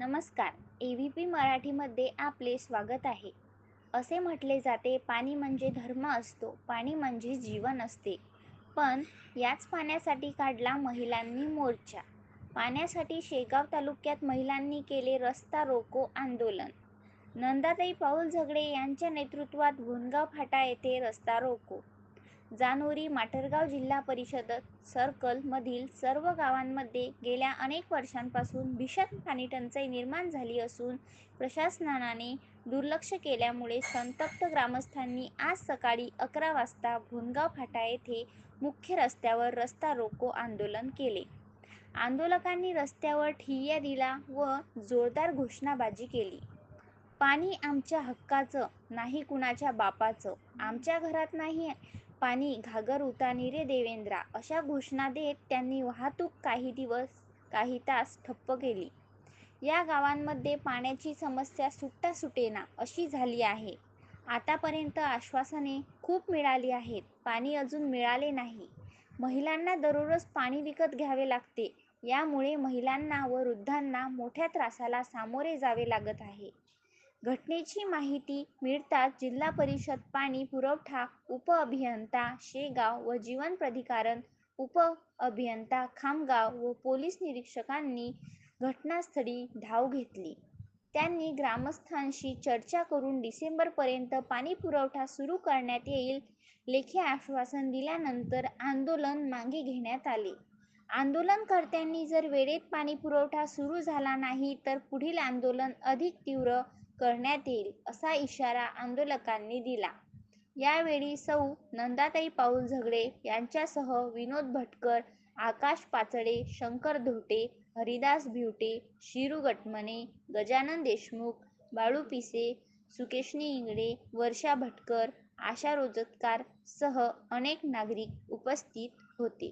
नमस्कार. A V P मराठीमध्ये आपले स्वागत आहे. असे म्हटले जाते पाणी म्हणजे धर्म असतो पाणी म्हणजे जीवन असते. पण याच पाण्यासाठी काढला महिलांनी मोर्चा. पाण्यासाठी शेगाव तालुक्यात महिलांनी केले रस्ता रोको आंदोलन. नंदाताई पाऊल झगडे यांच्या नेतृत्वात भोनगाव फाटा येथे रस्ता रोको. जानोरी माटरगाव जिल्हा परिषद सर्कलमधील सर्व गावांमध्ये गेल्या अनेक वर्षांपासून भीषण पाणीटंचाई निर्माण झाली असून प्रशासनाने दुर्लक्ष केल्यामुळे संतप्त ग्रामस्थांनी आज सकाळी अकरा वाजता भोनगाव फाटा येथे मुख्य रस्त्यावर रस्ता रोको आंदोलन केले. आंदोलकांनी रस्त्यावर ठिय्या दिला व जोरदार घोषणाबाजी केली. पाणी आमच्या हक्काचं नाही कुणाच्या बापाचं आमच्या घरात नाही पाणी घागर उतानी रे देवेंद्रा. अशा घोषणा देत त्यांनी वाहतूक काही दिवस काही तास ठप्प केली. या गावांमध्ये पाण्याची समस्या सुट्टा सुटेना अशी झाली आहे. आतापर्यंत आश्वासने खूप मिळाली आहेत. पाणी अजून मिळाले नाही. महिलांना दररोज पाणी विकत घ्यावे लागते. यामुळे महिलांना व वृद्धांना मोठ्या त्रासाला सामोरे जावे लागत आहे. घटनेची माहिती मिळताच जिल्हा परिषद पाणी पुरवठा उप अभियंता शेगाव व जीवन प्राधिकरण उप अभियंता खामगाव व पोलीस निरीक्षकांनी घटनास्थळी धाव घेतली. त्यांनी ग्रामस्थांशी चर्चा करून डिसेंबरपर्यंत पाणी पुरवठा सुरू करण्यात येईल लेखी आश्वासन दिल्यानंतर आंदोलन मागे घेण्यात आले. आंदोलनकर्त्यांनी जर वेळेत पाणी पुरवठा सुरू झाला नाही तर पुढील आंदोलन अधिक तीव्र करण्यात येईल असा इशारा आंदोलकांनी दिला. यावेळी सौ नंदाताई पाऊल झगडे यांच्यासह विनोद भटकर आकाश पाचडे शंकर धोटे हरिदास भिवटे शिरू गटमने गजानन देशमुख बाळू पिसे सुकेशनी इंगडे वर्षा भटकर आशा रोजतकार सह अनेक नागरिक उपस्थित होते.